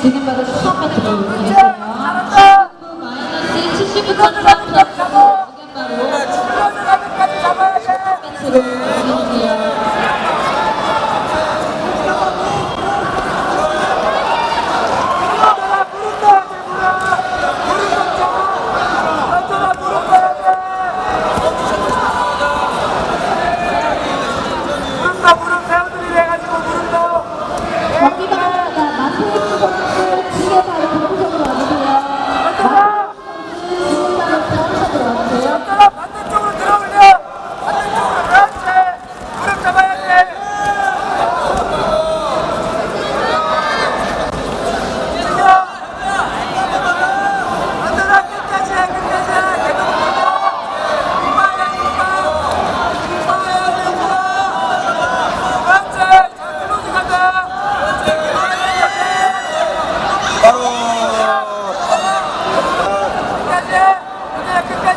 지금부터 처음에 들어오고 계세요. 마이너스 79.3%. 지금 바로 10배트로 주세요. Happy